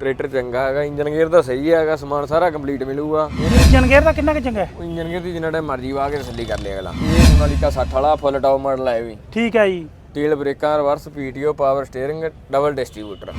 Tractor ਚੰਗਾ ਹੈਗਾ engine gear ਦਾ ਸਹੀ ਹੈਗਾ ਸਮਾਨ ਸਾਰਾ ਕੰਪਲੀਟ ਮਿਲੂਗਾ। ਇੰਜਨ ਗੇਅਰ ਦਾ ਕਿੰਨਾ ਕੁ ਚੰਗਾ ਹੈ? ਇੰਜਨ ਗੇਅਰ ਦੀ ਜਿੰਨਾ ਟਾਈਮ ਮਰਜ਼ੀ ਵਾਹ ਕੇ ਤਸੱਲੀ ਕਰ ਲਿਆ ਅਗਲਾ। ਇਹ ਸੋਨਾਲੀਕਾ 60 ਵਾਲਾ ਫੁੱਲ ਟਾਪ ਮਾਡਲ ਹੈ ਵੀ। ਠੀਕ ਹੈ ਜੀ। ਤੇਲ ਬ੍ਰੇਕਾਂ reverse PTO power steering double distributor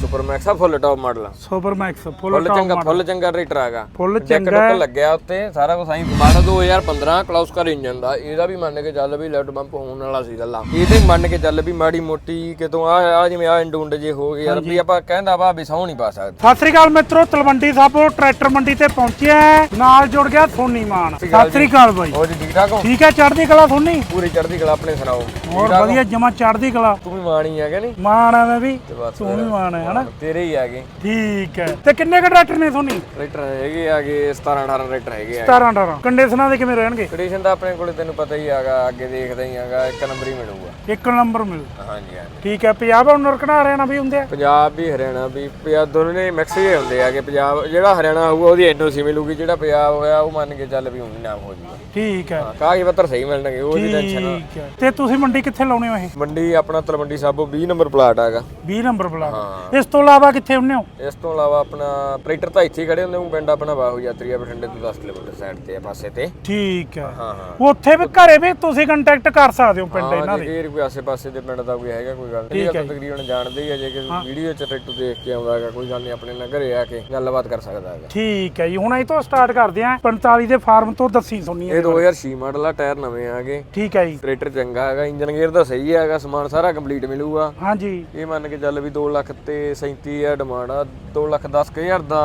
super max ਆ full top model super max full full ਚੰਗਾ ਫੁੱਲ ਚੰਗਾ ਟਰੈਕਟਰ ਹੈਗਾ। ਫੁੱਲ ਚੰਗਾ ਟੁੱਕ ਲੱਗਿਆ ਉੱਤੇ ਸਾਰਾ ਕੁਝ ਆਈ। ਮਾਡਲ 2015 ਕਲਾਉਸਕਰ ਇੰਜਨ ਦਾ। ਇਹਦਾ ਵੀ ਮੰਨ ਕੇ ਚੱਲ ਵੀ ਲੈਫਟ ਬੰਪ ਹੋਣ ਵਾਲਾ ਸੀ ਗੱਲਾਂ। ਇਹ ਤੇ ਮੰਨ ਕੇ ਚੱਲ ਵੀ ਮਾੜੀ ਮੋਟੀ ਕਿਤੋਂ ਆ ਆ ਜਿਵੇਂ ਆ ਇੰਡੂੰਡ ਜੇ ਹੋ ਗਏ ਯਾਰ ਵੀ ਆਪਾਂ ਕਹਿੰਦਾ ਵਾ ਵੀ ਸੌ ਨਹੀਂ ਪਾ ਸਕਦੇ। ਸਤਿ ਸ੍ਰੀ ਅਕਾਲ ਮਿੱਤਰੋ ਤਲਵੰਡੀ ਸਾਬੋ ਟਰੈਕਟਰ ਮੰਡੀ ਤੇ ਪਹੁੰਚਿਆ ਹੈ। ਨਾਲ ਜੁੜ ਗਿਆ ਸੋਨੀ ਮਾਨ। ਸਤਿ ਸ੍ਰੀ ਅਕਾਲ ਬਾਈ। ਹੋ ਜੀ ਠੀਕ ਠਾਕ ਹੋ? ਠੀਕ ਹੈ ਚੜ੍ਹਦੀ ਕਲਾ ਸੋਨੀ? ਪੂਰੀ ਚੜ੍ਹਦੀ ਕਲਾ ਆਪਣੇ ਸੁਣਾਓ। ਹੋਰ ਵਧੀਆ ਜਮਾ ਚੜ੍ਹਦੀ ਕਲਾ। ਤੂੰ ਵੀ ਮਾਣੀ ਹੈਗਾ ਨਹੀਂ? ਮਾਨ ਆ ਮੈਂ ਵੀ ਤੇ ਬਸ ਤੂੰ ਵੀ ਮਾਨ ਹੈ ਹਨਾ? ਤੇਰੇ ਹੀ ਹੈਗੇ। ਠੀਕ ਹੈ। ਤੇ ਕਿੰਨੇ ਕੁ ਟਰੈਕਟਰ ਨੇ ਸੋਨੀ ਟਰੈਕਟਰ ਹੈਗੇ ਆਗੇ 17 18 ਟਰੈਕਟਰ ਹੈਗੇ ਆ 17 18 ਕੰਡੀਸ਼ਨਾਂ ਦੇ ਕਿਵੇਂ ਰਹਿਣਗੇ? ਕੰਡੀਸ਼ਨ ਤਾਂ ਆਪਣੇ ਕੋਲੇ ਤੈਨੂੰ ਪਤਾ ਹੀ ਹੈਗਾ ਅੱਗੇ ਦੇਖਦਾ ਹੀ ਹੈਗਾ ਇੱਕ ਨੰਬਰ ਹੀ ਮਿਲੂਗਾ। ਇੱਕ ਨੰਬਰ ਮਿਲ। ਹਾਂਜੀ ਹਾਂਜੀ। ਠੀਕ ਹੈ ਪੰਜਾਬ ਓਨਰ ਕਢਾ ਰਹੇ ਨਾ ਵੀ ਹੁੰਦੇ ਆ? ਪੰਜਾਬ ਵੀ ਹਰਿਆਣਾ ਵੀ ਪੰਜਾਬ ਦੋਨੇ ਨੇ ਮਿਕਸ ਹੀ ਹੁੰਦੇ ਆਗੇ ਪੰਜਾਬ ਜਿਹੜਾ ਹਰਿਆਣਾ ਹੋਊਗਾ ਉਹਦੀ ਐਨਓਸੀ ਮਿਲੂਗੀ ਜਿਹੜਾ ਪੰਜਾਬ ਹੋਇਆ ਉਹ ਮੰਨ ਕੇ ਚੱਲ ਵੀ ਹੁਣ ਨਾਮ ਹੋ ਜੂਗਾ ਠੀਕ ਹੈ। ਹਾਂ ਕਾਗਜ਼ ਪੱਤਰ ਸਹੀ ਮਿਲਣਗੇ ਉਹਦੀ ਟੈਨਸ਼ਨ ਠੀਕ ਹੈ। ਤੇ ਤੁਸੀਂ ਮੰਡੀ ਕਿੱਥੇ ਲਾਉਣੇ ਹੋ ਇਹ? ਮੰਡੀ ਆਪਣਾ ਤਲਵੰਡੀ ਸਾਬੋ 20 ਨੰਬਰ ਪਲਾਟ ਹੈਗਾ। 20 ਨੰਬਰ ਬਲਾ ਇਸ ਤੋਂ ਇਲਾਵਾ ਕਿੱਥੇ ਹੁੰਨੇ ਹੋ? ਇਸ ਤੋਂ ਇਲਾਵਾ ਆਪਣਾ ਟਰੈਕਟਰ ਤਾਂ ਇੱਥੇ ਹੀ ਖੜੇ ਹੁੰਦੇ ਉਹ ਪਿੰਡ ਆਪਣਾ ਬਾਹੂ ਯਾਤਰੀਆ ਬਠਿੰਡੇ ਤੋਂ 10 ਕਿਲੋਮੀਟਰ ਸਾਈਡ ਤੇ ਆ ਪਾਸੇ ਤੇ। ਠੀਕ ਹੈ ਹਾਂ ਹਾਂ। ਉੱਥੇ ਵੀ ਘਰੇ ਵੀ ਤੁਸੀਂ ਕੰਟੈਕਟ ਕਰ ਸਕਦੇ ਹੋ ਪਿੰਡ ਇਹਨਾਂ ਜੇ ਦੇ? ਇਹ ਕੋਈ ਆਸੇ ਪਾਸੇ ਦੇ ਪਿੰਡ ਦਾ ਕੋਈ ਹੈਗਾ ਕੋਈ ਗੱਲ ਨਹੀਂ ਤਾਂ ਤਕਰੀਬਨ ਜਾਣਦੇ ਹੀ ਆ ਜੇ ਕਿ ਵੀਡੀਓ ਚ ਟਰੈਕਟਰ ਦੇਖ ਕੇ ਆਉਂਦਾ ਹੈਗਾ ਕੋਈ ਗੱਲ ਨਹੀਂ ਆਪਣੇ ਨਾਲ ਘਰੇ ਆ ਕੇ ਗੱਲਬਾਤ ਕਰ ਸਕਦਾ ਹੈਗਾ। ਠੀਕ ਹੈ ਜੀ ਹੁਣ ਇਹ ਤੋਂ ਸਟਾਰਟ ਕਰਦੇ ਆਂ 45 ਦੇ ਫਾਰਮ ਤੋਂ ਦੱਸੀ ਸੁਣਨੀ ਇਹ 2006 ਮਾਡਲ ਆ ਟਾਇਰ ਨਵੇਂ ਆ ਗਏ ਠੀਕ ਹੈ ਜੀ। ਟਰੈਕਟਰ ਚੰਗਾ ਹੈਗਾ ਇੰਜਨ ਗੇਅਰ ਦਾ ਸਹੀ ਹੈਗਾ ਸਮਾਨ ਸਾਰਾ ਕੰਪਲੀਟ ਮਿਲੂਗਾ। ਹਾਂਜੀ। ਇਹ ਮੰਨ ਕੇ ਚੱਲ ਵੀ 2 ਲੱਖ ਤੇ 37000 ਡਿਮਾਂਡ ਆ 2 ਲੱਖ 10000 ਦਾ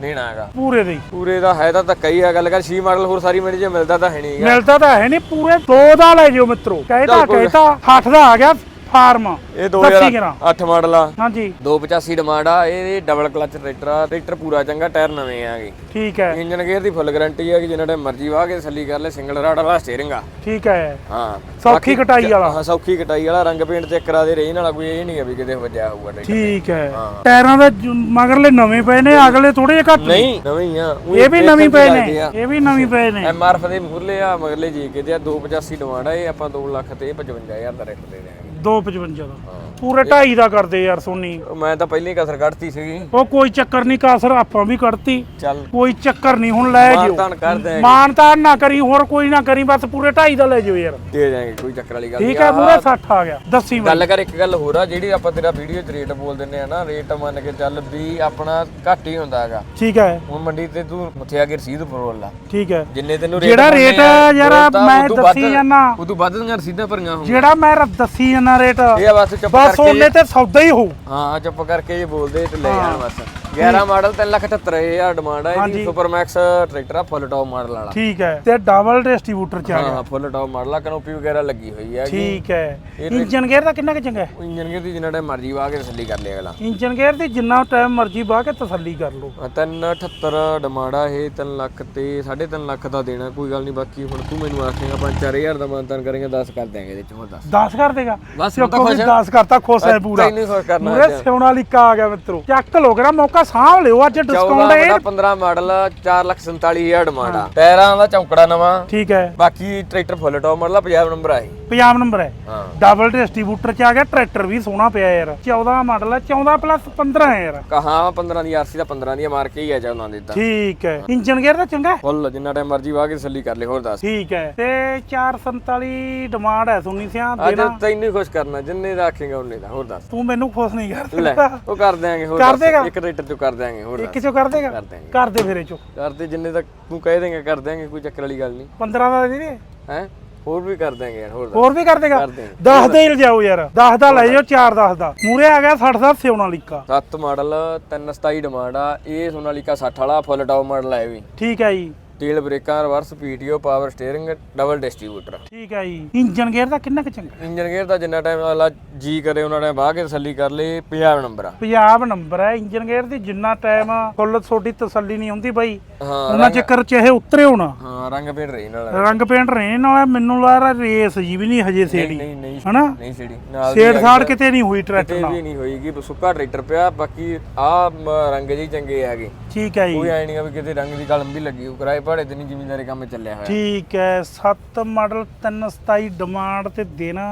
ਦੇਣਾ ਹੈਗਾ ਪੂਰੇ ਦੇ ਹੀ। ਪੂਰੇ ਦਾ ਹੈ ਤਾਂ ਧੱਕਾ ਹੀ ਆ ਗੱਲ ਕਰ 6 ਮਾਡਲ ਹੋਰ ਸਾਰੀ ਮਿਲ ਜੇ ਮਿਲਦਾ ਤਾਂ ਹੈ ਨਹੀਂ। ਮਿਲਦਾ ਤਾਂ ਹੈ ਨਹੀਂ ਪੂਰੇ ਦੋ ਦਾ ਲੈ ਜਿਓ ਮਿੱਤਰੋ ਕਹਿਤਾ ਕਹਿਤਾ 60 ਦਾ ਆ ਗਿਆ ਫਾਰਮ। ਇਹ ਦੱਸੀ ਕਰਾਂ। 2008 ਮਾਡਲ ਆ। ਹਾਂਜੀ। 285 ਡਿਮਾਂਡ ਆ ਇਹ ਡਬਲ ਕਲਚ ਟਰੈਕਟਰ ਆ ਟਰੈਕਟਰ ਪੂਰਾ ਚੰਗਾ ਟਾਇਰ ਨਵੇਂ ਆਗੇ ਠੀਕ ਹੈ। ਇੰਜਨ ਗੇਅਰ ਦੀ ਫੁੱਲ ਗਾਰੰਟੀ ਹੈ ਕਿ ਜਿੰਨਾ ਟਾਈਮ ਮਰਜ਼ੀ ਵਾਹ ਕੇ ਤਸੱਲੀ ਕਰ ਲੈ ਸਿੰਗਲ ਰਾਡ ਵਾਲਾ ਸਟੀਅਰਿੰਗ ਆ। ਠੀਕ ਹੈ। ਹਾਂ। ਸੌਖੀ ਕਟਾਈ ਵਾਲਾ। ਹਾਂ ਸੌਖੀ ਕਟਾਈ ਵਾਲਾ ਰੰਗ ਪੇਂਟ ਚੈੱਕ ਕਰਾ ਦੇ ਰੇਨ ਵਾਲਾ ਕੋਈ ਇਹ ਨਹੀਂ ਹੈ ਵੀ ਕਿਤੇ ਵੱਜਿਆ ਹੋਊਗਾ ਠੀਕ ਹੈ। ਟਾਇਰਾਂ ਦੇ ਮਗਰਲੇ ਨਵੇਂ ਪਏ ਨੇ ਅਗਲੇ ਥੋੜੇ ਜਿਹਾ ਘੱਟ। ਨਹੀਂ ਨਵੇਂ ਆ। ਇਹ ਵੀ ਨਵੀਂ ਪਏ ਨੇ ਇਹ ਵੀ ਨਵੀਂ ਪਏ ਨੇ। ਐਮ ਆਰ ਐਫ ਦੇ ਮੂਰਲੇ ਆ ਮਗਰਲੇ ਜੀ ਕੇ ਤੇ 285 ਡਿਮਾਂਡ ਆ ਇਹ ਆਪਾਂ 2 ਲੱਖ ਤੇ 55000 ਦਾ ਰੇਟ ਦੇ ਦੇਾਂਗੇ 255 ਦਾ। ਪੂਰੇ 2.5 ਦਾ ਕਰਦੇ ਯਾਰ ਸੋਨੀ। ਮੈਂ ਤਾਂ ਪਹਿਲੀ ਕਸਰ ਕੱਢਤੀ ਸੀਗੀ। ਉਹ ਕੋਈ ਚੱਕਰ ਨਹੀਂ ਕਾਸਰ ਆਪਾਂ ਵੀ ਕੱਢਤੀ। ਚੱਲ। ਕੋਈ ਚੱਕਰ ਨਹੀਂ ਹੁਣ ਲੈ ਜਿਓ। ਮਾਨਤਾਨ ਕਰ ਦੇ ਮਾਨਤਾਨ ਨਾ ਕਰੀ ਹੋਰ ਕੋਈ ਨਾ ਕਰੀ ਬਸ ਪੂਰੇ 2.5 ਦਾ ਲੈ ਜਿਓ ਯਾਰ। ਦੇ ਜਾਾਂਗੇ ਕੋਈ ਚੱਕਰ ਵਾਲੀ ਗੱਲ ਠੀਕ ਨਹੀਂ ਹੈ ਪੂਰੇ 60 ਆ ਗਿਆ ਦੱਸੀ ਬਾਈ। ਗੱਲ ਕਰ ਇੱਕ ਗੱਲ ਹੋਰ ਆ ਜਿਹੜੀ ਆਪਾਂ ਤੇਰਾ ਵੀਡੀਓ 'ਚ ਰੇਟ ਬੋਲ ਦਿੰਨੇ ਆ ਨਾ ਰੇਟ ਮੰਨ ਕੇ ਚੱਲ ਵੀ ਆਪਣਾ ਘੱਟ ਹੀ ਹੁੰਦਾ ਹੈਗਾ। ਠੀਕ ਹੈ। ਹੁਣ ਮੰਡੀ ਤੇ ਤੂੰ ਉੱਥੇ ਆ ਕੇ ਰਸੀਦ ਪਰੋਲ ਲਾ। ਠੀਕ ਹੈ। ਜਿੰਨੇ ਤੈਨੂੰ ਜਿਹੜਾ ਰੇਟ ਆ, ਯਾਰ ਮੈਂ ਦੱਸੀ ਜਾਨਾ ਉਦੋਂ ਵੱਧ ਦੀਆਂ ਰਸੀਦਾਂ ਭਰੀਆਂ ਹੋਣ ਜਿਹੜਾ ਮੈਂ ਰ- ਦੱਸੀ ਜਾਂਦਾ ਰੇਟ। ਇਹ ਆ ਬਸ ਚੁੱਪ ਬਸ ਕਰਕੇ। ਉਹਨੇ ਤੇ ਸੌਦਾ ਹੀ ਹੋਊ। ਹਾਂ ਚੁੱਪ ਕਰਕੇ ਜੇ ਬੋਲਦੇ ਤੇ ਲੈ ਜਾਣ ਬਸ। 11 ਮਾਡਲ 378000 ਡਿਮਾਂਡ ਆ ਇਹਦੀ। ਸੁਪਰ ਮੈਕਸ ਟਰੈਕਟਰ ਆ ਫੁੱਲ ਟੌਪ ਮਾਡਲ ਵਾਲਾ। ਠੀਕ ਹੈ। ਤੇ ਡਬਲ ਡਿਸਟ੍ਰੀਬਿਊਟਰ ਚ ਆ ਗਿਆ। ਹਾਂ ਫੁੱਲ ਟੌਪ ਮਾਡਲ ਆ ਕਨੋਪੀ ਵਗੈਰਾ ਲੱਗੀ ਹੋਈ ਹੈ ਠੀਕ ਹੈ। ਇੰਜਨ ਗੇਅਰ ਦਾ ਕਿੰਨਾ ਕੁ ਚੰਗਾ ਹੈ? ਇੰਜਨ ਗੇਅਰ ਦੀ ਜਿੰਨਾ ਟਾਈਮ ਮਰਜ਼ੀ ਵਾਹ ਕੇ ਤਸੱਲੀ ਕਰ ਲਿਆ ਅਗਲਾ। ਇੰਜਨ ਗੇਅਰ ਦੀ ਜਿੰਨਾ ਟਾਈਮ ਮਰਜ਼ੀ ਬਾਹ ਕੇ ਤਸੱਲੀ ਕਰ ਲਓ। 378 ਡਿਮਾਂਡ ਆ ਇਹ 3 ਲੱਖ ਤੇ 3.5 ਲੱਖ ਦਾ ਦੇਣਾ ਕੋਈ ਗੱਲ ਨਹੀਂ ਬਾਕੀ ਹੁਣ ਤੂੰ ਮੈਨੂੰ ਆਖੇਗਾ 5-4000 ਦਾ ਮਾਨਤਾਨ ਕਰੇਗਾ 10 ਕਰ ਦਿਆਂਗੇ ਇਹਦੇ ਚੋਂ ਹੋਰ 10 10 ਕਰ ਦੇਗਾ? ਬਸ ਹੁਣ ਤਾਂ ਕਿਉਂਕਿ ਖੁਸ਼ ਆ। 10 ਕਰਤਾ ਖੁਸ਼ ਹੈ ਪੂਰਾ। ਤੈਨੂੰ ਖੁਸ਼ ਕਰਨਾ ਸਿਉਣਾ ਲਿਕਾ ਆ ਗਿਆ ਮਿੱਤਰੋ। ਚੱਕ ਲੋ ਕਿਹੜਾ ਮੌਕਾ ਸਾਂਭ ਲਿਓ ਅੱਜ 14 ਡਿਸਕਾਊਂਟ ਹੈ। ਬਟਾ 15 ਮਾਡਲ 447000 ਡਿਮਾਂਡ ਆ। ਟਾਇਰਾਂ ਦਾ ਚੌਂਕੜਾ ਨਵਾਂ। ਠੀਕ ਹੈ। ਬਾਕੀ ਟਰੈਕਟਰ ਫੁੱਲ ਟੌਪ ਮਾਡਲ ਆ 50 ਨੰਬਰ ਆ ਇਹ। ਪੰਜਾਬ ਨੰਬਰ ਹੈ। ਹਾਂ। ਡਬਲ ਡਿਸਟ੍ਰੀਬਿਊਟਰ ਚ ਆ ਗਿਆ ਟਰੈਕਟਰ ਵੀ ਸੋਹਣਾ ਪਿਆ ਯਾਰ। 14 ਮਾਡਲ ਹੈ 14 ਪਲੱਸ 15 ਹੈ ਯਾਰ। ਕਹਾ 15 ਦੀ ਆਰਸੀ ਦਾ 15 ਦੀ ਮਾਰ ਕੇ ਹੀ ਆ ਜਾ ਉਹਨਾਂ ਦੇ ਤਾਂ। ਠੀਕ ਹੈ। ਇੰਜਨ ਗੇਅਰ ਦਾ ਚੰਗਾ? ਫੁੱਲ ਜਿੰਨਾ ਟਾਈਮ ਮਰਜ਼ੀ ਵਾਹ ਕੇ ਤਸੱਲੀ ਕਰ ਲੈ ਹੋਰ ਦੱਸ। ਠੀਕ ਹੈ। ਤੇ 447 ਡਿਮਾਂਡ ਹੈ ਸੁਣੀ ਸਿਆ ਅੱਜ ਤੈਨੂੰ ਹੀ ਖੁਸ਼ ਕਰਨਾ ਜਿੰਨੇ ਦਾ ਆਖੇਗਾ ਉਹਨੇ ਦਾ ਹੋਰ ਦੱਸ। ਤੂੰ ਮੈਨੂੰ ਖੁਸ਼ ਨਹੀਂ ਕਰ ਲੈ ਉਹ ਕਰ ਦਿਆਂਗੇ ਹੋਰ? ਇੱਕ ਟਰੈਕਟਰ ਚੋਂ ਕਰ ਦਿਆਂਗੇ ਹੋਰ ਇੱਕ ਚੋਂ ਕਰ ਦੇਗਾ? ਕਰ ਦਿਆਂਗੇ। ਕਰ ਦੇ ਫਿਰ ਇਹ ਚੋਂ। ਕਰ ਦੇ ਜਿੰਨੇ ਤੱਕ ਤੂੰ ਕਹਿ ਦੇਂਗਾ ਕਰ ਦਿਆਂਗੇ ਕੋਈ ਚੱਕਰ ਵਾਲੀ ਗੱਲ ਨਹੀਂ। 15 ਦਾ ਦੇ ਦੇ। ਹੈ? ਹੋਰ ਵੀ ਕਰ ਦਿਆਂਗੇ ਯਾਰ ਹੋਰ ਹੋਰ ਵੀ ਕਰ ਦੇਗਾ? ਕਰ ਦਿਆਂਗੇ। 10 ਦੇ ਹੀ ਜਾਓ ਯਾਰ। 10 ਦਾ ਲੈ ਜਾਓ 4 10 ਦਾ। ਮੂਰੇ ਆ ਗਿਆ 60 ਦਾ ਸਿਉਣਾ ਲਿਕਾ। 7 ਮਾਡਲ 327 ਡਿਮਾਂਡ ਆ ਇਹ ਸੋਨਾਲੀਕਾ 60 ਵਾਲਾ ਫੁੱਲ ਟੌਪ ਮਾਡਲ ਆ ਇਹ ਵੀ। ਠੀਕ ਹੈ ਜੀ। ਤੇਲ ਬ੍ਰੇਕਾਂ reverse PTO power steering double distributor. ਠੀਕ ਹੈ ਜੀ। ਇੰਜਨ ਗੇਅਰ ਦਾ ਕਿੰਨਾ ਕੁ ਚੰਗਾ? ਇੰਜਨ ਗੇਅਰ ਦਾ ਜਿੰਨਾ ਟਾਈਮ ਵਾਲਾ ਜੀ ਕਰੇ ਉਹਨਾਂ ਟਾਈਮ ਬਾਹ ਕੇ ਤਸੱਲੀ ਕਰ ਲੇ 50 ਨੰਬਰ ਆ। ਪੰਜਾਬ ਨੰਬਰ ਹੈ ਇੰਜਨ ਗੇਅਰ ਦੀ ਜਿੰਨਾ ਟਾਈਮ ਫੁੱਲ ਤੁਹਾਡੀ ਤਸੱਲੀ ਨਹੀਂ ਹੁੰਦੀ ਬਾਈ। ਹਾਂ ਉਹਨਾਂ ਚੱਕਰ ਚਾਹੇ ਉਤਰੇ ਹੋਣਾ। ਹਾਂ ਰੰਗ ਪੇਂਟ ਰਹੀ ਨਾਲ। ਰੰਗ ਪੇਂਟ ਰਹਿਣ ਨਾਲ ਮੈਨੂੰ ਲੱਗਦਾ ਰੇਸ ਜੀ ਵੀ ਨਹੀਂ ਹਜੇ ਸੇੜੀ। ਨਹੀਂ ਨਹੀਂ ਹਨਾ? ਨਹੀਂ ਛੜੀ ਨਾਲ ਦੀ ਸੇੜ ਸਾੜ ਕਿਤੇ ਨਹੀਂ ਹੋਈ ਟਰੈਕਟਰ ਕਿਤੇ ਨਾਲ। ਵੀ ਨਹੀਂ ਹੋਈਗੀ ਸੁੱਕਾ ਟਰੈਕਟਰ ਪਿਆ ਬਾਕੀ ਆ ਰੰਗ ਜੀ ਚੰਗੇ ਹੈਗੇ। ਠੀਕ ਹੈ ਜੀ। ਕੋਈ ਐ ਨਹੀਂ ਆ ਵੀ ਕਿਤੇ ਰੰਗ ਦੀ ਕਲਮ ਵੀ ਲੱਗੀ ਹੋ ਕਰਾਏ ਭਾੜੇ ਤੇ ਨਹੀਂ ਜ਼ਿਮੀਂਦਾਰੀ ਕੰਮ ਚੱਲਿਆ ਹੋਇਆ। ਠੀਕ ਹੈ 7 ਮਾਡਲ 327 ਡਿਮਾਂਡ ਤੇ ਦੇਣਾ।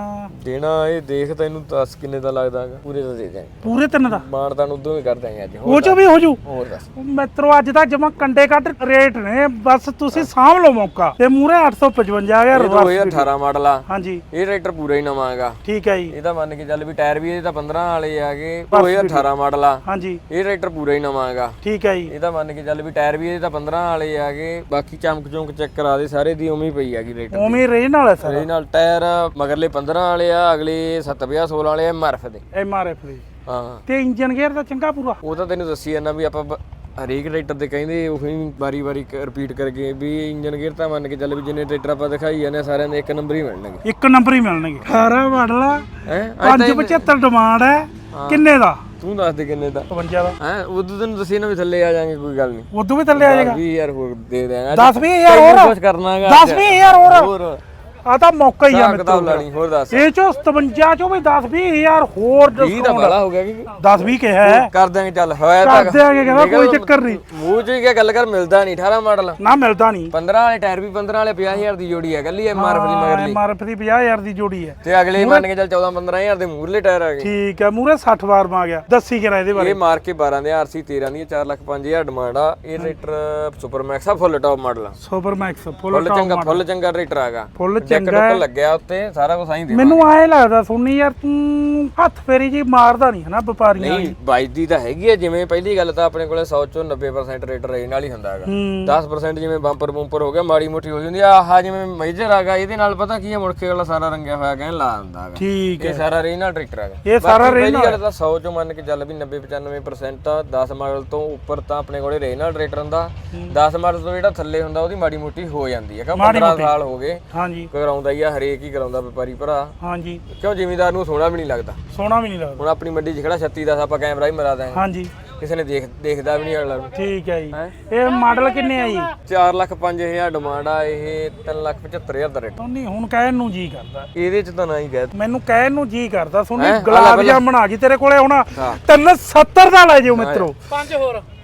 ਦੇਣਾ ਇਹ ਦੇਖ ਤੈਨੂੰ ਦੱਸ ਕਿੰਨੇ ਦਾ ਲੱਗਦਾਗਾ ਪੂਰੇ ਦਾ ਦੇ ਦੇ ਪੂਰੇ ਤਿੰਨ ਦਾ? ਮਾਨ ਤਾਂ ਉਦੋਂ ਹੀ ਕਰ ਦਾਂਗੇ ਅੱਜ। ਉਹ ਚੋਂ ਵੀ ਹੋ ਜੂ ਹੋਰ ਦੱਸ। ਮਿੱਤਰੋ ਅੱਜ ਤਾਂ ਜਮਾ ਕੰਡੇ ਕੱਟ ਰੇਟ ਨੇ। ਬਸ ਤੁਸੀਂ ਸਾਂਭ ਲਓ ਮੌਕਾ। ਤੇ ਮੂਰੇ 855 ਆ ਗਿਆ reverse 2018 ਮਾਡਲ ਆ। ਹਾਂਜੀ। ਇਹ ਟਰੈਕਟਰ ਪੂਰਾ ਹੀ ਨਵਾਂ ਹੈਗਾ। ਠੀਕ ਹੈ ਜੀ। ਇਹਦਾ ਮੰਨ ਕੇ ਚੱਲ ਵੀ ਟਾਇਰ ਵੀ ਇਹਦੇ ਤਾਂ 15 ਵਾਲੇ ਆਗੇ 2018 ਮਾਡਲ ਆ। ਹਾਂਜੀ। ਇਹ ਟਰੈਕਟਰ ਪੂਰਾ ਹੀ ਨਵਾਂ ਹੈਗਾ। ਠੀਕ ਹੈ ਜੀ। ਇਹਦਾ ਮੰਨ ਕੇ ਚੱਲ ਵੀ ਟਾਇਰ ਵੀ ਇਹਦੇ ਤਾਂ 15 ਵਾਲੇ ਆਗੇ ਬਾਕੀ ਚਮਕ ਚੁੰਕ ਚੈੱਕ ਕਰਾ ਦੇ ਸਾਰੇ ਦੀ ਉਵੇਂ ਹੀ ਪਈ ਹੈਗੀ ਰੇਟ ਉਵੇਂ ਹੀ ਰੇਂਜ ਨਾਲ ਹੈ ਸਰ? ਇਹਦੇ ਨਾਲ ਟਾਇਰ ਮਗਰਲੇ 15 ਵਾਲੇ ਆ ਅਗਲੇ 750 16 ਵਾਲੇ ਆ ਐਮਆਰਐਫ ਦੇ। ਐਮਆਰਐਫ ਦੀ। ਹਾਂ। ਤੇ ਇੰਜਨ ਗੇਅਰ ਦਾ ਚੰਗਾ ਪੂਰਾ? ਉਹ ਤਾਂ ਤੈਨੂੰ ਦੱਸੀ ਜਾਂਦਾ ਵੀ ਆਪਾਂ ਬ- ਹਰੇਕ ਟਰੈਕਟਰ ਤੇ ਕਹਿੰਦੇ ਉਹੀ ਵਾਰੀ-ਵਾਰੀ ਰਿਪੀਟ ਕਰਕੇ ਵੀ ਇੰਜਨ ਗੇਅਰ ਤਾਂ ਮੰਨ ਕੇ ਚੱਲ ਵੀ ਜਿੰਨੇ ਟਰੈਕਟਰ ਆਪਾਂ ਦਿਖਾਈ ਜਾਂਦੇ ਆ, ਸਾਰਿਆਂ ਦੇ ਇੱਕ ਨੰਬਰ ਹੀ ਮਿਲਣਗੇ। ਇੱਕ ਨੰਬਰ ਹੀ ਮਿਲਣਗੇ। 18 ਮਾਡਲ ਆ ਹੈ 575 ਡਿਮਾਂਡ ਹੈ। ਕਿੰਨੇ ਦਾ? ਤੂੰ ਦੱਸ ਦੇ ਕਿੰਨੇ ਦਾ? 52 ਦਾ। ਹੈ? ਉਦੋਂ ਤੈਨੂੰ ਦੱਸੀ ਨਾ ਵੀ ਥੱਲੇ ਆ ਜਾਾਂਗੇ ਕੋਈ ਗੱਲ ਨਹੀਂ ਉਦੋਂ ਵੀ ਥੱਲੇ ਆ ਜਾਏਗਾ? 20 ਯਾਰ ਹੋਰ ਦੇ ਦਿਆਂਗਾ 10 20 ਹਜ਼ਾਰ ਹੋਰ? ਕੁਝ ਕਰਨਾ ਹੈਗਾ। 10 20 ਹਜ਼ਾਰ ਹੋਰ? ਹੋਰ। ਆ ਤਾਂ ਮੌਕਾ ਹੀ ਆ ਮਿੱਤਰੋ। ਲਾਣੀ ਹੋਰ ਦੱਸ। ਇਹ ਚੋਂ 57 ਚੋਂ ਵੀ 10 20 ਹਜ਼ਾਰ ਹੋਰ 20 ਦਾ ਡਿਸਕਾਊਂਟ ਬਾਲਾ ਹੋ ਗਿਆ ਕਿ 10 20 ਕਿਹਾ ਹੈ। ਕਰ ਦਿਆਂਗੇ ਚੱਲ ਹੋਇਆ ਕਰ ਤਾਂ ਦਿਆਂਗੇ ਕਹਿੰਦਾ ਕੋਈ ਚੱਕਰ ਨਹੀਂ। ਮੂੰਹ ਚ ਹੀ ਕਿਆ ਗੱਲ ਕਰ ਮਿਲਦਾ ਨਹੀਂ 18 ਮਾਡਲ। ਨਾ ਮਿਲਦਾ ਨਹੀਂ। 15 ਵਾਲੇ ਟਾਇਰ ਵੀ 15 ਵਾਲੇ 50000 ਦੀ ਜੋੜੀ ਹੈ ਗੱਲੀ ਐਮਆਰਐਫ ਦੀ ਮਗਰਲੀ। ਐਮਆਰਐਫ ਦੀ 50000 ਦੀ ਜੋੜੀ ਹੈ। ਤੇ ਅਗਲੇ ਮੰਨ ਕੇ ਚੱਲ 14 15000 ਦੇ ਮੂਰਲੇ ਟਾਇਰ ਆ ਗਏ। ਠੀਕ ਹੈ ਮੂਰੇ 60 ਵਾਰ ਮਾ ਗਿਆ। ਦੱਸੀ ਕਿਰਾ ਇਹਦੇ ਬਾਰੇ? ਇਹ ਮਾਰ ਕੇ 12 ਦੇ ਆਰਸੀ 13 ਦੀ 4 ਲੱਖ 5000 ਡਿਮਾਂਡ ਆ। ਇਹ ਟਰੈਕਟਰ ਸੁਪਰ ਮੈਕਸ ਆ ਫੁੱਲ ਟੌਪ ਮਾਡਲ ਆ। ਸੁਪਰ ਮੈਕਸ ਫੁੱਲ ਫੁੱਲ ਚੰਗਾ ਫੁੱਲ ਚੰਗਾ ਟਰੈਕਟਰ ਆਗਾ ਫੁੱਲ ਡੈਕ ਡੁੱਕ ਲੱਗਿਆ ਉੱਤੇ ਸਾਰਾ ਕੁਝ ਆਈ ਦੇ ਮੈਨੂੰ ਐ ਲੱਗਦਾ ਸੁਣਨੀ ਯਾਰ ਤੂੰ ਹੱਥ ਫੇਰੀ ਜੀ ਮਾਰਦਾ ਨਹੀਂ ਹਨਾ ਵਪਾਰੀਆਂ ਨਹੀਂ ਦੀ ਤਾਂ ਹੈਗੀ ਆ ਜਿਵੇਂ ਪਹਿਲੀ ਗੱਲ ਤਾਂ ਆਪਣੇ ਕੋਲੇ 100 ਚੋਂ 90% ਰੇਟ ਰੇਨ ਨਾਲ ਹੀ ਹੁੰਦਾ ਹੈਗਾ। ਹੂੰ। 10% ਜਿਵੇਂ ਬੰਪਰ ਬੰਪਰ ਹੋ ਗਿਆ ਮਾੜੀ ਮੋਟੀ ਹੋ ਜਾਂਦੀ ਆ ਆਹ ਜਿਵੇਂ ਮੇਜਰ ਆਗਾ ਇਹਦੇ ਨਾਲ ਪਤਾ ਕੀ ਹੈ ਮੁੜ ਕੇ ਵਾਲਾ ਸਾਰਾ ਰੰਗਿਆ ਹੋਇਆ ਕਹਿਣ ਲਾ ਦਿੰਦਾ ਹੈਗਾ। ਠੀਕ ਇਹ ਹੈ ਸਾਰਾ ਰੇਨ ਨਾਲ ਟਰੈਕਟਰ ਹੈਗਾ। ਇਹ ਸਾਰਾ ਬਾਕੀ ਰੇਨ ਪਹਿਲੀ ਗੱਲ ਤਾਂ 100 ਚੋਂ ਮੰਨ ਕੇ ਚੱਲ ਵੀ 90 95% ਤਾਂ 10 ਮਾਡਲ ਤੋਂ ਉੱਪਰ ਤਾਂ ਆਪਣੇ ਕੋਲੇ ਰੇਨ ਨਾਲ ਟਰੈਕਟਰ ਹੁੰਦਾ। 10 ਮਾਡਲ ਤੋਂ ਜਿਹੜਾ ਥੱਲੇ ਹੁੰਦਾ ਉਹਦੀ ਮਾੜੀ ਮੋਟੀ ਹੋ ਜਾਂਦੀ ਹੈ। ਕਿਉਂ 15 ਸਾਲ ਹੋ ਗਏ। ਹਾਂਜੀ। ਕਰਾਉਂਦਾ ਹੀ ਆ ਹਰੇਕ ਹੀ ਕਰਾਉਂਦਾ ਵਪਾਰੀ ਭਰਾ। ਹਾਂਜੀ। ਕਿਉਂ ਜ਼ਿਮੀਦਾਰ ਨੂੰ ਸੋਹਣਾ ਵੀ ਨਹੀਂ ਲੱਗਦਾ? ਸੋਹਣਾ ਵੀ ਨਹੀਂ ਲੱਗਦਾ। ਹੁਣ ਆਪਣੀ ਮੰਡੀ 'ਚ ਖੜਾ 36 ਦਾ ਆਪਾਂ ਕੈਮਰਾ ਹੀ ਮਰਾ ਦਾਂਗੇ ਹਾਂਜੀ। ਕਿਸੇ ਨੇ ਦੇਖ ਦੇਖਦਾ ਵੀ ਨਹੀਂ ਅਗਲਾ ਨੂੰ ਠੀਕ ਹੈ ਜੀ। ਇਹ ਮਾਡਲ ਕਿੰਨੇ ਆ ਜੀ? 4 ਲੱਖ 5000 ਡਿਮਾਂਡ ਆ ਇਹ 3 ਲੱਖ 75000 ਦਾ ਰੇਟ ਨਹੀਂ ਹੁਣ ਕਹਿਣ ਨੂੰ ਜੀ ਕਰਦਾ। ਇਹਦੇ 'ਚ ਤਾਂ ਨਾ ਹੀ ਕਹਿ ਮੈਨੂੰ ਕਹਿਣ ਨੂੰ ਜੀ ਕਰਦਾ ਹੈਂ? ਗੁਲਾਬ ਜਾਮਣ ਆ ਗਈ ਤੇਰੇ ਕੋਲੇ ਹੁਣ। ਹਾਂ। 370 ਦਾ ਲੈ ਜਿਓ ਮਿੱਤਰੋ।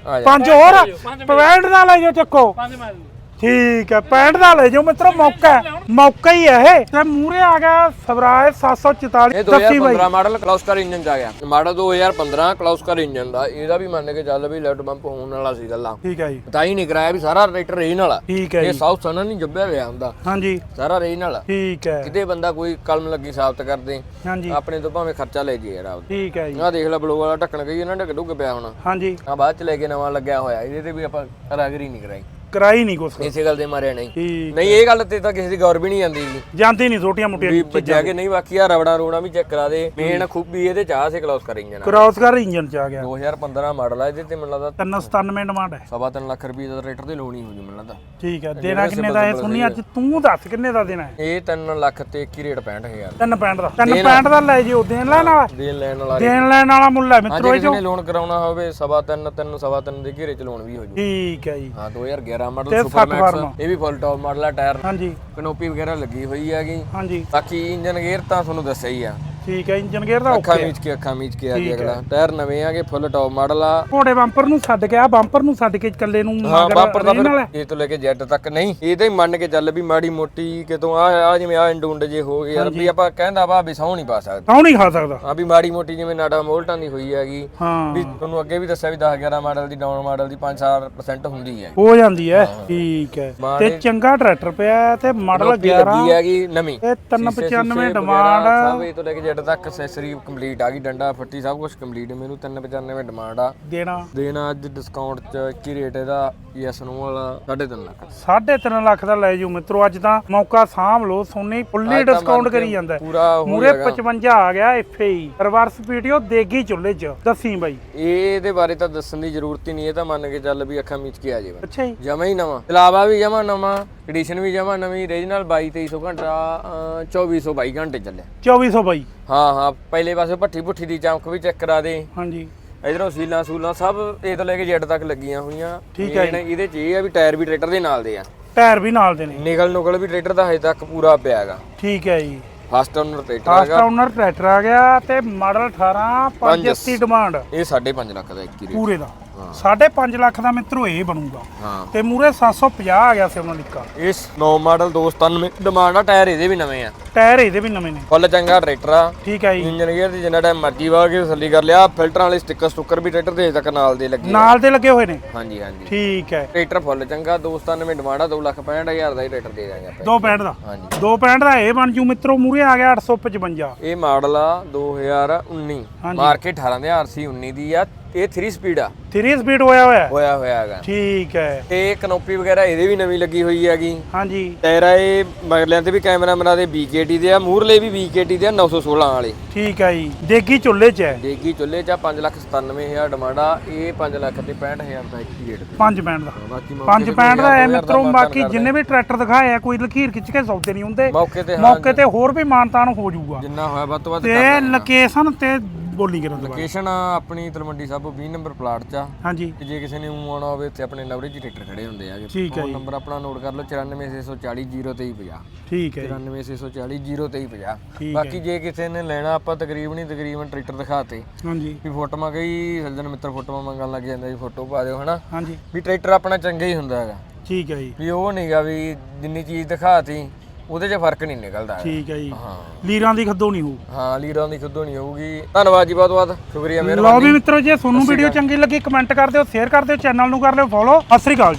ਆ ਜਾ। ਪੰਜ ਹੋਰ। 65 ਦਾ ਲੈ ਜਿਓ ਚੱਕੋ। ਠੀਕ ਹੈ 65 ਦਾ ਲੈ ਜਿਓ ਮਿੱਤਰੋ ਮੌਕਾ ਹੈ। ਮੌਕਾ ਹੀ ਹੈ ਇਹ। ਤੇ ਮੂਰੇ ਆ ਗਿਆ ਸਵਰਾਜ 744 ਇਹ ਦੱਸੀ ਬਾਈ। 2015 ਮਾਡਲ ਕਲੌਸਕਰ ਇੰਜਨ ਚ ਆ ਗਿਆ। ਮਾਡਲ 2015 ਕਲੌਸਕਰ ਇੰਜਨ ਦਾ। ਇਹਦਾ ਵੀ ਮੰਨ ਕੇ ਚੱਲ ਵੀ ਲੈਟ ਬੰਪ ਹੋਣ ਵਾਲਾ ਸੀ ਗੱਲਾਂ। ਠੀਕ ਹੈ ਜੀ। ਤਾਂ ਹੀ ਨਹੀਂ ਕਰਾਇਆ ਵੀ ਸਾਰਾ ਰੇਟਰ ਰੇਨ ਵਾਲਾ। ਠੀਕ ਹੈ ਇਹ ਸਾਊਥ ਸਨ ਨਹੀਂ ਜੱਬਿਆ ਹੋਇਆ ਹੁੰਦਾ। ਹਾਂਜੀ। ਸਾਰਾ ਰੇਨ ਵਾਲਾ। ਠੀਕ ਹੈ। ਕਿਤੇ ਬੰਦਾ ਕੋਈ ਕਲਮ ਲੱਗੀ ਸਾਬਤ ਕਰਦੇ ਹਾਂਜੀ। ਆਪਣੇ ਤੋਂ ਭਾਵੇਂ ਖਰਚਾ ਲੈ ਜੇ ਯਾਰ ਠੀਕ ਹੈ ਜੀ। ਆਹ ਦੇਖ ਲੈ ਬਲੋ ਵਾਲਾ ਢੱਕਣ ਗਈ ਇਹਨਾਂ ਢੱਕ ਢੁੱਕ ਪਿਆ ਹੋਣਾ। ਹਾਂਜੀ। ਆ ਬਾਅਦ ਚ ਲੈ ਕੇ ਨਵਾਂ ਲੱਗਿਆ ਹੋਇਆ ਇਹਦੇ ਤੇ ਵੀ ਆਪਾਂ ਰਾਗਰੀ ਨਹੀਂ ਕਰਾਈ। ਕਰਾਈ ਨਹੀਂ ਕੁਛ। ਇਸੇ ਗੱਲ ਦੇ ਮਾਰੇ ਨਹੀਂ। ਠੀਕ ਨਹੀਂ ਇਹ ਗੱਲ ਤੇ ਤਾਂ ਕਿਸੇ ਦੀ ਗੌਰ ਵੀ ਨਹੀਂ ਜਾਂਦੀ ਜੀ। ਜਾਂਦੀ ਨਹੀਂ ਛੋਟੀਆਂ ਮੋਟੀਆਂ ਵੀ ਵੱਜਿਆ ਕਿ ਨਹੀਂ ਬਾਕੀ ਆ ਰਬੜਾ ਰੋੜਾ ਵੀ ਚੈੱਕ ਕਰਾ ਦੇ। ਮੇਨ ਖੂਬੀ ਇਹਦੇ ਚਾਹ ਸੇ ਕਲੌਸ ਕਰ ਇੰਜਨ ਕ੍ਰਾਸ ਕਰ ਇੰਜਨ ਚ ਆ ਗਿਆ 2015 ਮਾਡਲ ਆ ਇਹਦੇ ਤੇ ਮੈਨੂੰ ਲੱਗਦਾ 397 ਡਿਮਾਂਡ ਹੈ। ਸਵਾ ਤਿੰਨ ਲੱਖ ਰੁਪਏ ਦਾ ਰੇਟਰ ਤੇ ਲੋਨ ਹੀ ਹੋ ਜੂ ਮੈਨੂੰ ਲੱਗਦਾ। ਠੀਕ ਹੈ ਦੇਣਾ ਕਿੰਨੇ ਦਾ ਇਹ ਸੁਣੀ ਅੱਜ ਤੂੰ ਦੱਸ ਕਿੰਨੇ ਦਾ ਦੇਣਾ ਹੈ? ਇਹ 3 ਲੱਖ ਤੇ 21 ਰੇਟ 65000 365 ਦਾ। 365 ਦਾ ਲੈ ਜਿਓ ਦੇਣ ਲੈਣ ਵਾਲਾ। ਦੇਣ ਲੈਣ ਵਾਲਾ। ਦੇਣ ਲੈਣ ਵਾਲਾ ਮੁੱਲ ਹੈ ਹਾਂ ਮਿੱਤਰੋ ਜੇ ਇਹ ਕਿਸੇ ਚੋਂ ਨੇ ਲੋਨ ਕਰਾਉਣਾ ਹੋਵੇ ਸਵਾ ਤਿੰਨ ਤਿੰਨ ਸਵਾ ਤਿੰਨ ਦੇ ਘੇਰੇ ਚ ਲੋਨ ਵੀ ਹੋ ਜੂ। ਠੀਕ ਹੈ ਜੀ। ਹਾਂ 2011 ਮਾਡਲ ਤੇ ਸੁਪਰ 60 ਮੈਕਸ ਫਾਰਮ। ਇਹ ਵੀ ਫੁੱਲ ਟੌਪ ਮਾਡਲ ਆ ਟਾਇਰ। ਹਾਂਜੀ। ਕਨੋਪੀ ਵਗੈਰਾ ਲੱਗੀ ਹੋਈ ਹੈਗੀ। ਹਾਂਜੀ। ਬਾਕੀ ਇੰਜਨ ਗੇਅਰ ਤਾਂ ਤੁਹਾਨੂੰ ਦੱਸਿਆ ਹੀ ਆ। ਠੀਕ ਹੈ ਇੰਜਨ ਗੇਅਰ ਦਾ ਅੱਖਾਂ ਓਕੇ ਮੀਚ ਕੇ ਅੱਖਾਂ ਮੀਚ ਕੇ ਆ ਗਿਆ ਅਗਲਾ। ਟਾਇਰ ਨਵੇਂ ਆਗੇ ਫੁੱਲ ਟੌਪ ਮਾਡਲ ਆ। ਘੋੜੇ ਬੰਪਰ ਨੂੰ ਛੱਡ ਕੇ ਆ ਬੰਪਰ ਨੂੰ ਛੱਡ ਕੇ ਇਕੱਲੇ ਨੂੰ ਹਾਂ ਬਾਪਰ ਦਾ ਫਿਰ ਇਹ ਤੋਂ ਲੈ ਕੇ ਜੈਡ ਤੱਕ ਨਹੀਂ ਇਹ ਤਾਂ ਹੀ ਮੰਨ ਕੇ ਚੱਲ ਵੀ ਮਾੜੀ ਮੋਟੀ ਕਿਤੋਂ ਆ ਆ ਜਿਵੇਂ ਆ ਇੰਡੂੰਡ ਜੇ ਹੋ ਗਏ ਯਾਰ ਵੀ ਆਪਾਂ ਕਹਿੰਦਾ ਵਾ ਵੀ ਸੌ ਨਹੀਂ ਪਾ ਸਕਦੇ। ਕੌਣ ਨਹੀਂ ਖਾ ਸਕਦਾ। ਆ ਵੀ ਮਾੜੀ ਮੋਟੀ ਜਿਵੇਂ ਨਾਡਾ ਮੋਲਟਾਂ ਦੀ ਹੋਈ ਹੈਗੀ ਹਾਂ। ਵੀ ਤੁਹਾਨੂੰ ਅੱਗੇ ਵੀ ਦੱਸਿਆ ਵੀ 10 11 ਮਾਡਲ ਦੀ ਡਾਊਨ ਮਾਡਲ ਦੀ 5-4% ਹੁੰਦੀ ਹੈ। ਹੋ ਜਾਂਦੀ ਹੈ ਠੀਕ ਹੈ। ਤੇ ਚੰਗਾ ਟਰੈਕਟਰ ਪਿਆ ਤੇ ਮਾਡਲ ਵੀ 11 ਲੱਗੀ ਹੈਗੀ ਨਵੀਂ। ਇਹ 395 ਸ਼ੀਸ਼ੇ ਡਿਮਾਂਡ ਸਭ ਇਹ ਤੋਂ ਲੈ ਕੇ ਜੈਡ ਤੱਕ ਐਕਸੈਸਰੀ ਕੰਪਲੀਟ ਆ ਗਈ ਡੰਡਾ ਫੱਟੀ ਸਭ ਕੁਝ ਕੰਪਲੀਟ ਮੈਨੂੰ 395 ਡਿਮਾਂਡ ਆ। ਦੇਣਾ। ਦੇਣਾ ਅੱਜ ਡਿਸਕਾਊਂਟ ਚ ਕੀ ਰੇਟ ਇਹਦਾ ਯੈਸ ਨੂੰ ਵਾਲਾ 3.5 ਲੱਖ 3.5 ਲੱਖ ਦਾ ਲੈ ਜੂ ਮਿੱਤਰੋ ਅੱਜ ਤਾਂ ਮੌਕਾ ਸਾਂਭ ਲਓ ਸੋਨੀ ਫੁੱਲੀ ਡਿਸਕਾਊਂਟ ਕਰੀ ਜਾਂਦਾ। ਪੂਰਾ ਮੂਰੇ 55 ਆ ਗਿਆ ਐਫਏ ਰਿਵਰਸ ਪੀਟੀਓ ਦੇਗੀ ਚੁੱਲ੍ਹੇ 'ਚ। ਦੱਸੀ ਬਾਈ। ਇਹ ਇਹਦੇ ਬਾਰੇ ਤਾਂ ਦੱਸਣ ਦੀ ਜ਼ਰੂਰਤ ਹੀ ਨਹੀਂ ਇਹ ਤਾਂ ਮੰਨ ਕੇ ਚੱਲ ਵੀ ਅੱਖਾਂ ਮੀਚ ਕੇ ਆ ਜਾਵੇ ਅੱਛਾ ਜੀ। ਜਮਾ ਹੀ ਨਵਾਂ। ਇਲਾਵਾ ਵੀ ਜਮਾ ਨਵਾਂ। ਐਡੀਸ਼ਨ ਵੀ ਜਮਾ ਨਵੀਂ ਰੀਜਨਲ 22 2300 ਘੰਟਾ ਅਹ, 2422 ਘੰਟੇ ਚੱਲਿਆ। 2400 ਬਾਈ। ਹਾਂ ਹਾਂ ਪਹਿਲੇ ਪਾਸੇ ਭੱਠੀ ਭੁੱਠੀ ਦੀ ਚਮਕ ਵੀ ਚੈੱਕ ਕਰਾ ਦੇ। ਹਾਂਜੀ। ਇਧਰੋਂ ਸੀਲਾਂ ਸੂਲਾਂ ਸਭ ਇਹ ਤੋਂ ਲੈ ਕੇ ਜੈਡ ਤੱਕ ਲੱਗੀਆਂ ਹੋਈਆਂ। ਠੀਕ ਹੈ ਇਹਦੇ ਚ ਇਹ ਆ ਵੀ ਟਾਇਰ ਵੀ ਟਰੈਕਟਰ ਦੇ ਨਾਲ ਦੇ ਆ। ਟਾਇਰ ਵੀ ਨਾਲ ਦੇ ਨੇ। ਨਿਕਲ ਨੁਕਲ ਵੀ ਟਰੈਕਟਰ ਦਾ ਹਜੇ ਤੱਕ ਪੂਰਾ ਪਿਆ ਹੈਗਾ। ਠੀਕ ਹੈ ਜੀ। ਫਸਟ ਓਨਰ ਟਰੈਕਟਰ ਫਾਸਟ ਹੈਗਾ। ਓਨਰ ਟਰੈਕਟਰ ਆ ਗਿਆ ਤੇ ਮਾਡਲ 18 580 ਡਿਮਾਂਡ ਇਹ 5.5 ਲੱਖ ਦਾ ਇੱਕ ਹੀ ਰੇਟ ਪੂਰੇ ਦਾ। 5.5 ਲੱਖ ਦਾ ਮਿੱਤਰੋ ਇਹ ਬਣੂਗਾ। ਹਾਂ। ਤੇ ਮੂਰੇ 750 ਆ ਗਿਆ ਸੀ ਉਹਨਾਂ ਲਿਕਾ ਇਸ 9 ਮਾਡਲ 297 ਡਿਮਾਂਡ ਆ ਟਾਇਰ ਇਹਦੇ ਵੀ ਨਵੇਂ ਆ। ਟਾਇਰ ਇਹਦੇ ਵੀ ਨਵੇਂ ਨੇ। ਫੁੱਲ ਚੰਗਾ ਟਰੈਕਟਰ ਆ। ਠੀਕ ਹੈ ਜੀ। ਇੰਜਨ ਗੇਅਰ ਦੀ ਜਿੰਨਾ ਟਾਈਮ ਮਰਜ਼ੀ ਵਾ ਕੇ ਤਸੱਲੀ ਕਰ ਲਿਆ। ਫਿਲਟਰਾਂ ਵਾਲੇ ਸਟicker ਸਟੁੱਕਰ ਵੀ ਟਰੈਕਟਰ ਦੇ ਤੱਕ ਨਾਲ ਦੇ ਲੱਗੇ। ਨਾਲ ਦੇ ਲੱਗੇ ਹੋਏ ਨੇ? ਹਾਂਜੀ ਹਾਂਜੀ। ਠੀਕ ਹੈ। ਟਰੈਕਟਰ ਫੁੱਲ ਚੰਗਾ 297 ਡਿਮਾਂਡ ਆ 265000 ਦਾ ਹੀ ਟਰੈਕਟਰ ਦੇ ਦਾਂਗੇ ਆਪਾਂ। 265 ਦਾ? ਹਾਂਜੀ। 265 ਦਾ ਇਹ ਬਣ ਜੂ ਮਿੱਤਰੋ ਮੂਰੇ ਆ ਗਿਆ 855 ਇਹ ਮਾਡਲ ਆ 2019 ਹਾਂਜੀ। ਮਾਰਕੀਟ 18 ਦੇ ਆਰਸੀ 19 ਦੀ ਆ। ਇਹ 3 ਸਪੀਡ ਆ। 3 ਸਪੀਡ ਹੋਇਆ ਹੋਇਆ ਹੈ। ਹੋਇਆ ਹੋਇਆ ਹੈਗਾ। ਠੀਕ ਹੈ। ਤੇ ਕਨੋਪੀ ਵਗੈਰਾ ਇਹਦੇ ਵੀ ਨਵੀਂ ਲੱਗੀ ਹੋਈ ਹੈਗੀ। ਹਾਂਜੀ। ਟਾਇਰ ਇਹ ਮਗਲਿਆਂ ਤੇ ਵੀ ਕੈਮਰਾ ਮਰਾ ਦੇ BKT ਦੇ ਆ ਮੂਰਲੇ ਵੀ BKT ਦੇ ਆ 916 ਵਾਲੇ। ਠੀਕ ਹੈ ਜੀ। ਦੇਗੀ ਚੁੱਲ੍ਹੇ 'ਚ ਹੈ? ਦੇਗੀ ਚੁੱਲੇ ਚ 597000 ਡਿਮਾਂਡ ਆ। ਇਹ 5 ਲੱਖ ਤੇ 65000 ਦਾ ਇੱਕ ਰੇਟ 5 ਪੈਂਡ ਦਾ। ਬਾਕੀ 5 ਪੈਂਡ ਦਾ ਹੈ ਮਿੱਤਰੋ ਬਾਕੀ ਜਿੰਨੇ ਵੀ ਟਰੈਕਟਰ ਦਿਖਾਏ ਆ ਕੋਈ ਲਖੀਰ ਖਿੱਚ ਕੇ ਸੌਦੇ ਨਹੀਂ ਹੁੰਦੇ। ਮੌਕੇ ਤੇ ਹਾਂ ਮੌਕੇ ਤੇ ਹੋਰ ਵੀ ਮਾਨਤਾਨ ਹੋ ਜਾਊਗਾ। ਜਿੰਨਾ ਹੋਇਆ ਵੱਧ ਤੋਂ ਵੱਧ ਤੇ ਲੋਕੇਸ਼ਨ ਤੇ ਬੋਲੀ ਕਰਨ ਤੋਂ ਬਾਅਦ। ਲੋਕੇਸ਼ਨ ਆਪਣੀ ਤਲਵੰਡੀ ਸਾਬੋ 20 ਨੰਬਰ ਪਲਾਟ 'ਚ ਆ। ਹਾਂਜੀ। ਤੇ ਜੇ ਕਿਸੇ ਨੇ ਊਂ ਆਉਣਾ ਹੋਵੇ ਤੇ ਆਪਣੇ ਨਵਰੇ ਜੀ ਟਰੈਕਟਰ ਖੜੇ ਹੁੰਦੇ ਆ। ਠੀਕ ਹੈ ਫੋਨ ਜੀ। ਨੰਬਰ ਆਪਣਾ ਨੋਟ ਕਰ ਲਓ 9464402350 ਠੀਕ ਹੈ ਜੀ। 9464402350 ਠੀਕ ਬਾਕੀ ਜੇ। ਕਿਸੇ ਨੇ ਲੈਣਾ ਆਪਾਂ ਤਕਰੀਬਨ ਹੀ ਤਕਰੀਬਨ ਟਰੈਕਟਰ ਦਿਖਾਤੇ। ਹਾਂਜੀ। ਵੀ ਫੋਟੋਆਂ ਕਈ ਸੱਜਣ ਮਿੱਤਰ ਫੋਟੋਆਂ ਮੰਗਣ ਲੱਗ ਜਾਂਦੇ ਜੀ ਫੋਟੋ ਪਾ ਦਿਓ ਹਨਾ? ਹਾਂਜੀ। ਵੀ ਟਰੈਕਟਰ ਆਪਣਾ ਚੰਗਾ ਹੀ ਹੁੰਦਾ ਹੈਗਾ। ਠੀਕ ਹੈ ਜੀ। ਵੀ ਉਹ ਨਹੀਂਗਾ ਵੀ ਜਿੰਨੀ ਚੀਜ਼ ਦਿਖਾਤੀ ਉਹਦੇ 'ਚ ਫ਼ਰਕ ਨਹੀਂ ਨਿਕਲਦਾ। ਹੈਗਾ। ਠੀਕ ਹੈ ਜੀ। ਹਾਂ। ਲੀਰਾਂ ਦੀ ਖੱਦੋ ਨਹੀਂ ਹੋਊ। ਹਾਂ ਲੀਡਰਾਂ ਦੀ ਖੁਦੋਂ ਨਹੀਂ ਹੋਊਗੀ। ਧੰਨਵਾਦ ਜੀ ਬਹੁਤ ਬਹੁਤ। ਸ਼ੁਕਰੀਆ ਮਿਹਰਬਾਨੀ। ਲਓ ਵੀ ਮਿੱਤਰੋ ਜੇ ਤੁਹਾਨੂੰ ਵੀਡੀਓ ਚੰਗੀ ਲੱਗੀ ਕਮੈਂਟ ਕਰ ਦਿਓ ਸ਼ੇਅਰ ਕਰ ਦਿਓ ਚੈਨਲ ਨੂੰ ਕਰ ਲਿਓ ਫੋਲੋ ਸਤਿ ਸ੍ਰੀ ਅਕਾਲ ਜੀ।